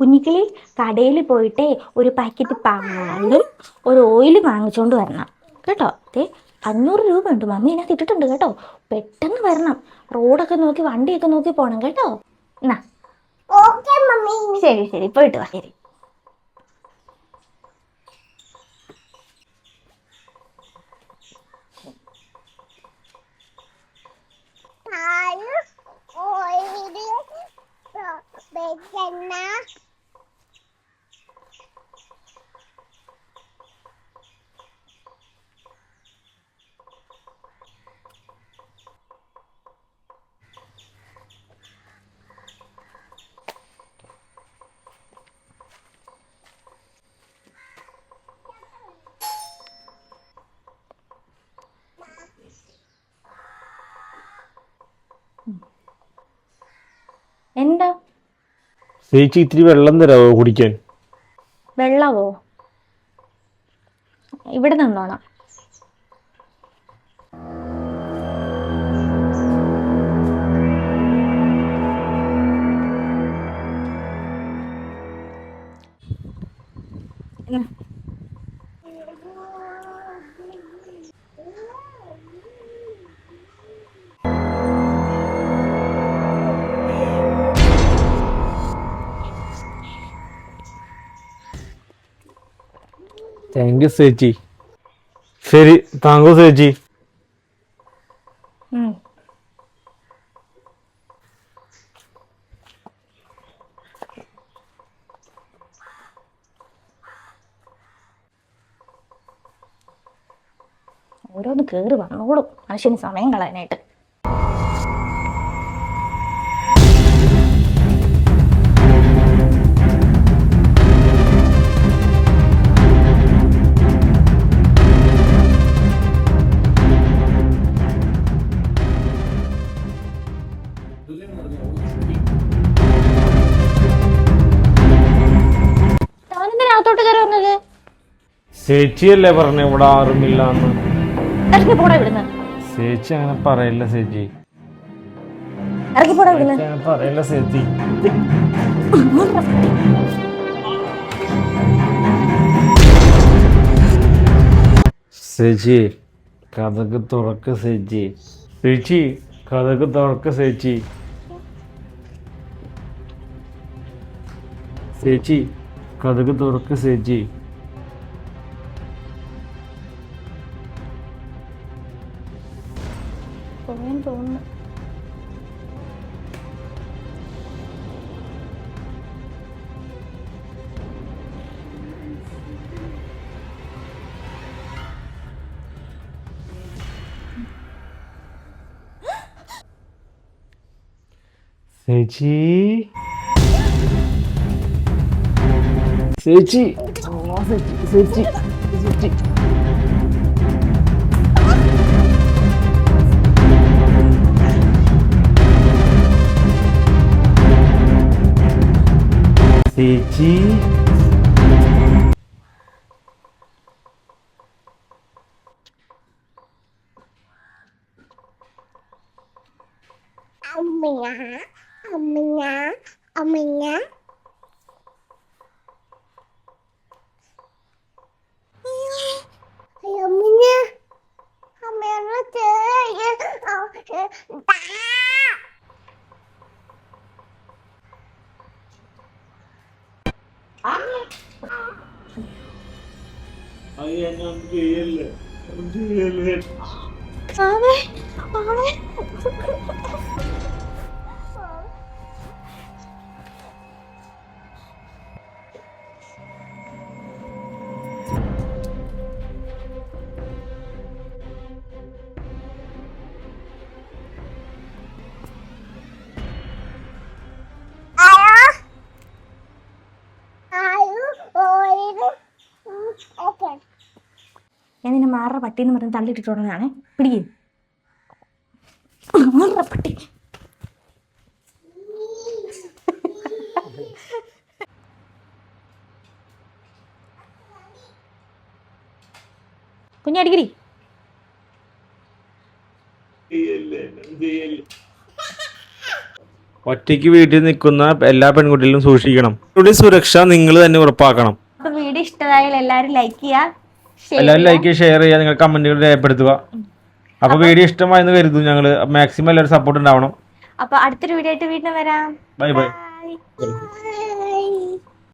കുഞ്ഞിക്കിളി കടയിൽ പോയിട്ട് ഒരു പാക്കറ്റ് പാലും ഒരു ഓയിൽ വാങ്ങിച്ചുകൊണ്ട് വരണം. കേട്ടോ? ദേ അഞ്ഞൂറ് രൂപ ഉണ്ട് മമ്മി ഇതിനകത്ത് ഇട്ടിട്ടുണ്ട് കേട്ടോ. പെട്ടെന്ന് വരണം. റോഡൊക്കെ നോക്കി വണ്ടിയൊക്കെ നോക്കി പോകണം കേട്ടോ. എന്നാ ശരി ശരി. പോയിട്ട് വാ ശരി. പാൽ ഓയിൽ വെളിച്ചെണ്ണ എന്താ? ചേച്ചി ഇത്തിരി വെള്ളം തരാവോ കുടിക്കാൻ? വെള്ളവോ? ഇവിടെ നിന്നോണം. ഉം. താങ്ക് യു ചേച്ചി ശരി താങ്കോ ചേച്ചി. ഓരോന്ന് കേറി വന്നോളും മനുഷ്യന് സമയം കളയാനായിട്ട്. ചേച്ചിയല്ലേ പറഞ്ഞ ഇവിടെ ആരുമില്ലാന്ന്? ഇറങ്ങി പോടാ ഇവിടുന്ന്. ചേച്ചി അങ്ങനെ പറയില്ല ചേച്ചി. ഇറങ്ങി പോടാ ഇവിടുന്ന്. ചേച്ചി അങ്ങനെ പറയില്ല ചേച്ചി. ചേച്ചി കഥക്ക് തുറക്ക് ചേച്ചി. ചേച്ചി കഥക്ക് തുറക്ക് ചേച്ചി. ചേച്ചി കഥക്ക് തുറക്ക് ചേച്ചി. Sente. Sente. Nossa, sente. Sente. Yeah. ചേച്ചി ചേച്ചി ഓ, ചേച്ചി ചേച്ചി ചേച്ചി ചേച്ചി അമ്മ അമ്മ അമ്മ അമ്മ അമ്മ ആവേ ആവേ ഞാൻ നിന്നെ മാറ പട്ടി എന്ന് പറഞ്ഞ് തള്ളിയിട്ടിട്ടുള്ളതാണ്. പിടിക്കും. മാറ പട്ടി. കുഞ്ഞടിക്കടി ഒറ്റയ്ക്ക് വീട്ടിൽ നിൽക്കുന്ന എല്ലാ പെൺകുട്ടികളും സൂക്ഷിക്കണം. സുരക്ഷ നിങ്ങൾ തന്നെ ഉറപ്പാക്കണം. വീഡിയോ ഇഷ്ടമായാൽ എല്ലാവരും ലൈക്ക് ചെയ്യുക. share എല്ലാവരും ലൈക്ക് ഷെയർ ചെയ്യുക നിങ്ങൾ കമന്റുകൾ രേഖപ്പെടുത്തുക. അപ്പൊ വീഡിയോ ഇഷ്ടമായെന്ന് കരുതും ഞങ്ങൾ മാക്സിമം എല്ലാവരും സപ്പോർട്ട് ഉണ്ടാവണം. അപ്പൊ അടുത്തൊരു വീഡിയോ ആയിട്ട് വീട്ടിൽ വരാം. Bye bye.